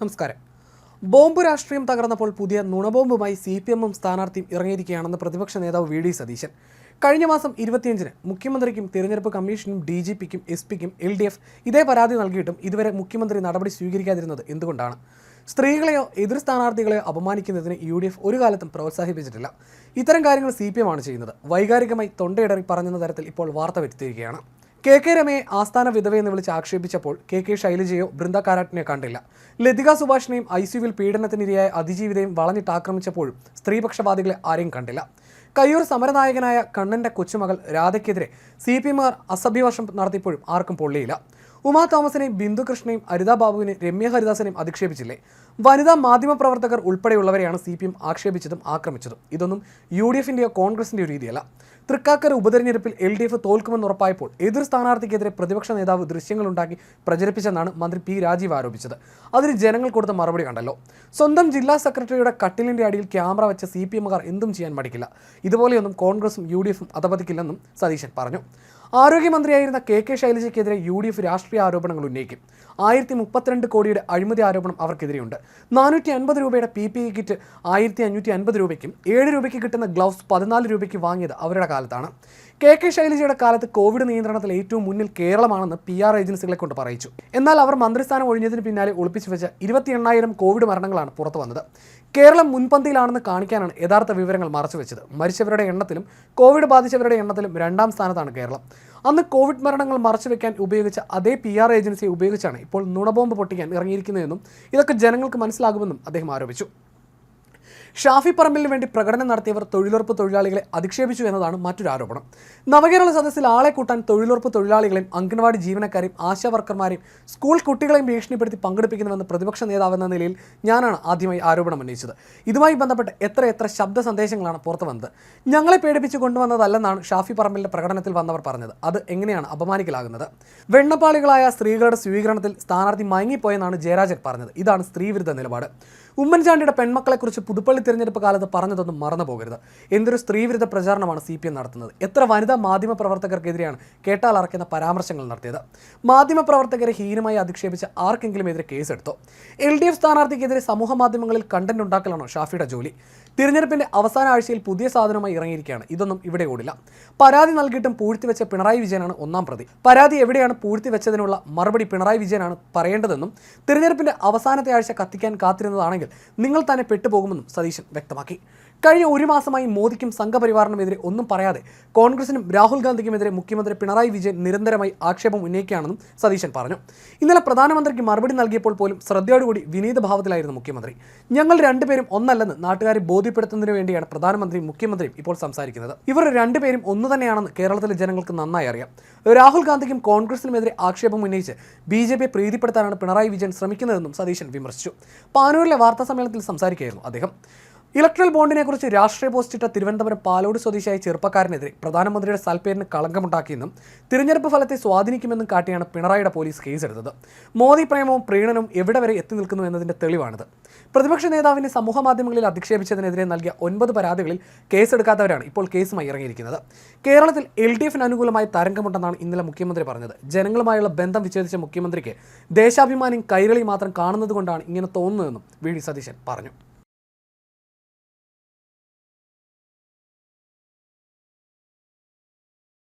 നമസ്കാരം. ബോംബ് രാഷ്ട്രീയം തകർന്നപ്പോൾ പുതിയ നുണബോംബുമായി സി പി എമ്മും സ്ഥാനാർത്ഥിയും ഇറങ്ങിയിരിക്കുകയാണെന്ന് പ്രതിപക്ഷ നേതാവ് വി ഡി സതീശൻ. കഴിഞ്ഞ മാസം ഇരുപത്തിയഞ്ചിന് മുഖ്യമന്ത്രിക്കും തിരഞ്ഞെടുപ്പ് കമ്മീഷനും ഡി ജി പിക്കും എസ് പിക്കും എൽ ഡി എഫ് ഇതേ പരാതി നൽകിയിട്ടും ഇതുവരെ മുഖ്യമന്ത്രി നടപടി സ്വീകരിക്കാതിരുന്നത് എന്തുകൊണ്ടാണ്? സ്ത്രീകളെയോ എതിർ സ്ഥാനാർത്ഥികളെയോ അപമാനിക്കുന്നതിന് യു ഡി എഫ് ഒരു കാലത്തും പ്രോത്സാഹിപ്പിച്ചിട്ടില്ല. ഇത്തരം കാര്യങ്ങൾ സി പി എം ആണ് ചെയ്യുന്നത്. വൈകാരികമായി തൊണ്ടയിടറി പറഞ്ഞെന്ന തരത്തിൽ ഇപ്പോൾ വാർത്ത വരുത്തിയിരിക്കുകയാണ്. കെ കെ രമയെ ആസ്ഥാന വിധവയെന്ന് വിളിച്ച് ആക്ഷേപിച്ചപ്പോൾ കെ കെ ശൈലജയോ ബൃന്ദ കാരാട്ടിനെ കണ്ടില്ല. ലതിക സുഭാഷിനെയും ഐ സിയുവിൽ പീഡനത്തിനിരയായ അതിജീവിതയും വളഞ്ഞിട്ട് ആക്രമിച്ചപ്പോഴും സ്ത്രീപക്ഷവാദികളെ ആരെയും കണ്ടില്ല. കയ്യൂർ സമരനായകനായ കണ്ണന്റെ കൊച്ചുമകൾ രാധയ്ക്കെതിരെ സി പി എമ്മാർ അസഭ്യവർഷം നടത്തിയപ്പോഴും ആർക്കും പൊള്ളിയില്ല. ഉമാ തോമസിനെയും ബിന്ദു കൃഷ്ണയും ഹരിതാ ബാബുവിനെ രമ്യ ഹരിദാസനെയും അധിക്ഷേപിച്ചില്ലേ? വനിതാ മാധ്യമപ്രവർത്തകർ ഉൾപ്പെടെയുള്ളവരെയാണ് സി പി എം ആക്ഷേപിച്ചതും ആക്രമിച്ചതും. ഇതൊന്നും യു ഡി എഫിന്റെയോ കോൺഗ്രസിന്റെയോ രീതിയല്ല. തൃക്കാക്കര ഉപതെരഞ്ഞെടുപ്പിൽ എൽ ഡി എഫ് തോൽക്കുമെന്ന് ഉറപ്പായപ്പോൾ എതിർ സ്ഥാനാർത്ഥിക്കെതിരെ പ്രതിപക്ഷ നേതാവ് ദൃശ്യങ്ങളുണ്ടാക്കി പ്രചരിപ്പിച്ചെന്നാണ് മന്ത്രി പി രാജീവ് ആരോപിച്ചത്. അതിന് ജനങ്ങൾ കൊടുത്ത മറുപടി കണ്ടല്ലോ. സ്വന്തം ജില്ലാ സെക്രട്ടറിയുടെ കട്ടിലിന്റെ അടിയിൽ ക്യാമറ വെച്ച സി പി എമ്മുകാർ എന്തും ചെയ്യാൻ മടിക്കില്ല. ഇതുപോലെയൊന്നും കോൺഗ്രസും യു ഡി എഫും അധപതിക്കില്ലെന്നും സതീശൻ പറഞ്ഞു. ആരോഗ്യമന്ത്രിയായിരുന്ന കെ കെ ശൈലജയ്ക്കെതിരെ യു ഡി എഫ് രാഷ്ട്രീയ ആരോപണങ്ങൾ ഉന്നയിക്കും. ആയിരത്തി മുപ്പത്തിരണ്ട് കോടിയുടെ അഴിമതി ആരോപണം അവർക്കെതിരെയുണ്ട്. നാനൂറ്റി അൻപത് രൂപയുടെ പി പി ഇ കിറ്റ് ആയിരത്തി അഞ്ഞൂറ്റി അൻപത് രൂപയ്ക്കും ഏഴ് രൂപയ്ക്ക് കിട്ടുന്ന ഗ്ലൗസ് പതിനാല് രൂപയ്ക്ക് വാങ്ങിയത് അവരുടെ കാലത്താണ്. കെ കെ ശൈലജയുടെ കാലത്ത് കോവിഡ് നിയന്ത്രണത്തിൽ ഏറ്റവും മുന്നിൽ കേരളമാണെന്ന് പി ആർ ഏജൻസികളെ കൊണ്ട് പറയിച്ചു. എന്നാൽ അവർ മന്ത്രിസ്ഥാനം ഒഴിഞ്ഞതിന് പിന്നാലെ ഒളിപ്പിച്ചു വെച്ച ഇരുപത്തി എണ്ണായിരം കോവിഡ് മരണങ്ങളാണ് പുറത്തു വന്നത്. കേരളം മുൻപന്തിയിലാണെന്ന് കാണിക്കാനാണ് യഥാർത്ഥ വിവരങ്ങൾ മറച്ചു വെച്ചത്. മരിച്ചവരുടെ എണ്ണത്തിലും കോവിഡ് ബാധിച്ചവരുടെ എണ്ണത്തിലും രണ്ടാം സ്ഥാനത്താണ് കേരളം. അന്ന് കോവിഡ് മരണങ്ങൾ മറച്ചുവെക്കാൻ ഉപയോഗിച്ച അതേ പി ആർ ഏജൻസിയെ ഉപയോഗിച്ചാണ് ഇപ്പോൾ നുണബോംബ് പൊട്ടിക്കാൻ ഇറങ്ങിയിരിക്കുന്നതെന്നും ഇതൊക്കെ ജനങ്ങൾക്ക് മനസ്സിലാകുമെന്നും അദ്ദേഹം ആരോപിച്ചു. ഷാഫി പറമ്പിലിന് വേണ്ടി പ്രകടനം നടത്തിയവർ തൊഴിലുറപ്പ് തൊഴിലാളികളെ അധിക്ഷേപിച്ചു എന്നതാണ് മറ്റൊരു ആരോപണം. നവകേരള സദസ്സിൽ ആളെ കൂട്ടാൻ തൊഴിലുറപ്പ് തൊഴിലാളികളെയും അംഗൻവാടി ജീവനക്കാരെയും ആശാവർക്കർമാരെയും സ്കൂൾ കുട്ടികളെയും ഭീഷണിപ്പെടുത്തി പങ്കെടുപ്പിക്കുന്നുവെന്ന് പ്രതിപക്ഷ നേതാവ് എന്ന നിലയിൽ ഞാനാണ് ആദ്യമായി ആരോപണം ഉന്നയിച്ചത്. ഇതുമായി ബന്ധപ്പെട്ട് എത്ര എത്ര ശബ്ദ സന്ദേശങ്ങളാണ് പുറത്തു വന്നത് ഞങ്ങളെ പേടിപ്പിച്ച് കൊണ്ടുവന്നതല്ലെന്നാണ് ഷാഫി പറമ്പിലിന്റെ പ്രകടനത്തിൽ വന്നവർ പറഞ്ഞത്. അത് എങ്ങനെയാണ് അപമാനിക്കലാകുന്നത്? വെണ്ണപ്പാളികളായ സ്ത്രീകളുടെ സ്വീകരണത്തിൽ സ്ഥാനാർത്ഥി മയങ്ങിപ്പോയെന്നാണ് ജയരാജൻ പറഞ്ഞത്. ഇതാണ് സ്ത്രീവിരുദ്ധ നിലപാട്. ഉമ്മൻചാണ്ടിയുടെ പെൺമക്കളെക്കുറിച്ച് പുതുപ്പള്ളി തിരഞ്ഞെടുപ്പ് കാലത്ത് പറഞ്ഞതൊന്നും മറന്നു പോകരുത്. എന്തൊരു സ്ത്രീവിരുദ്ധ പ്രചാരണമാണ് സി പി എം നടത്തുന്നത്. എത്ര വനിതാ മാധ്യമ പ്രവർത്തകർക്കെതിരെയാണ് കേട്ടാൽ അറക്കുന്ന പരാമർശങ്ങൾ നടത്തിയത്. മാധ്യമ പ്രവർത്തകരെ ഹീനമായി അധിക്ഷേപിച്ച ആർക്കെങ്കിലും എതിരെ കേസെടുത്തോ? എൽ ഡി എഫ് സ്ഥാനാർത്ഥിക്കെതിരെ സമൂഹ മാധ്യമങ്ങളിൽ കണ്ടന്റ് ഉണ്ടാക്കലാണോ ഷാഫിയുടെ ജോലി? തിരഞ്ഞെടുപ്പിന്റെ അവസാന ആഴ്ചയിൽ പുതിയ സാധനമായി ഇറങ്ങിയിരിക്കുകയാണ്. ഇതൊന്നും ഇവിടെ ഓടില്ല. പരാതി നൽകിയിട്ടും പൂഴ്ത്തിവെച്ച പിണറായി വിജയനാണ് ഒന്നാം പ്രതി. പരാതി എവിടെയാണ് പൂഴ്ത്തിവെച്ചതിനുള്ള മറുപടി പിണറായി വിജയനാണ് പറയേണ്ടതെന്നും തിരഞ്ഞെടുപ്പിന്റെ അവസാനത്തെ ആഴ്ച കത്തിക്കാൻ കാത്തിരുന്നതാണെങ്കിൽ നിങ്ങൾ തന്നെ പെട്ടുപോകുമെന്നും സതീശൻ വ്യക്തമാക്കി. കഴിഞ്ഞ ഒരു മാസമായി മോദിക്കും സംഘപരിവാറിനുമെതിരെ ഒന്നും പറയാതെ കോൺഗ്രസിനും രാഹുൽ ഗാന്ധിക്കുമെതിരെ മുഖ്യമന്ത്രി പിണറായി വിജയൻ നിരന്തരമായി ആക്ഷേപം ഉന്നയിക്കുകയാണെന്നും സതീശൻ പറഞ്ഞു. ഇന്നലെ പ്രധാനമന്ത്രിക്ക് മറുപടി നൽകിയപ്പോൾ പോലും ശ്രദ്ധയോടുകൂടി വിനീത ഭാവത്തിലായിരുന്നു മുഖ്യമന്ത്രി. ഞങ്ങൾ രണ്ടുപേരും ഒന്നല്ലെന്ന് നാട്ടുകാരെ ബോധ്യപ്പെടുത്തുന്നതിന് വേണ്ടിയാണ് പ്രധാനമന്ത്രിയും മുഖ്യമന്ത്രിയും ഇപ്പോൾ സംസാരിക്കുന്നത്. ഇവർ രണ്ടുപേരും ഒന്നു തന്നെയാണെന്ന് കേരളത്തിലെ ജനങ്ങൾക്ക് നന്നായി അറിയാം. രാഹുൽ ഗാന്ധിക്കും കോൺഗ്രസിനുമെതിരെ ആക്ഷേപം ഉന്നയിച്ച് ബി ജെ പിയെ പ്രീതിപ്പെടുത്താനാണ് പിണറായി വിജയൻ ശ്രമിക്കുന്നതെന്നും സതീശൻ വിമർശിച്ചു. പാനൂരിലെ വാർത്താ സമ്മേളനത്തിൽ സംസാരിക്കുകയായിരുന്നു അദ്ദേഹം. ഇലക്ട്രൽ ബോണ്ടിനെ കുറിച്ച് രാഷ്ട്രീയ പോസ്റ്റിട്ട തിരുവനന്തപുരം പാലോട് സ്വദേശിയായ ചെറുപ്പക്കാരനെതിരെ പ്രധാനമന്ത്രിയുടെ സൽപ്പേരിന് കളങ്കമുണ്ടാക്കിയെന്നും തിരഞ്ഞെടുപ്പ് ഫലത്തെ സ്വാധീനിക്കുമെന്നും കാട്ടിയാണ് പിണറായിയുടെ പോലീസ് കേസെടുത്തത് മോദി പ്രേമവും പ്രീണനവും എവിടെ വരെ എത്തി നിൽക്കുന്നു എന്നതിന്റെ തെളിവാണിത്. പ്രതിപക്ഷ നേതാവിനെ സമൂഹ മാധ്യമങ്ങളിൽ അധിക്ഷേപിച്ചതിനെതിരെ നൽകിയ ഒൻപത് പരാതികളിൽ കേസെടുക്കാത്തവരാണ് ഇപ്പോൾ കേസുമായി ഇറങ്ങിയിരിക്കുന്നത്. കേരളത്തിൽ എൽ ഡി എഫിന് അനുകൂലമായി തരംഗമുണ്ടെന്നാണ് ഇന്നലെ മുഖ്യമന്ത്രി പറഞ്ഞത്. ജനങ്ങളുമായുള്ള ബന്ധം വിച്ഛേദിച്ച മുഖ്യമന്ത്രിക്ക് ദേശാഭിമാനിയും കൈരളി മാത്രം കാണുന്നതുകൊണ്ടാണ് ഇങ്ങനെ തോന്നുന്നതെന്നും വി ഡി സതീശൻ പറഞ്ഞു.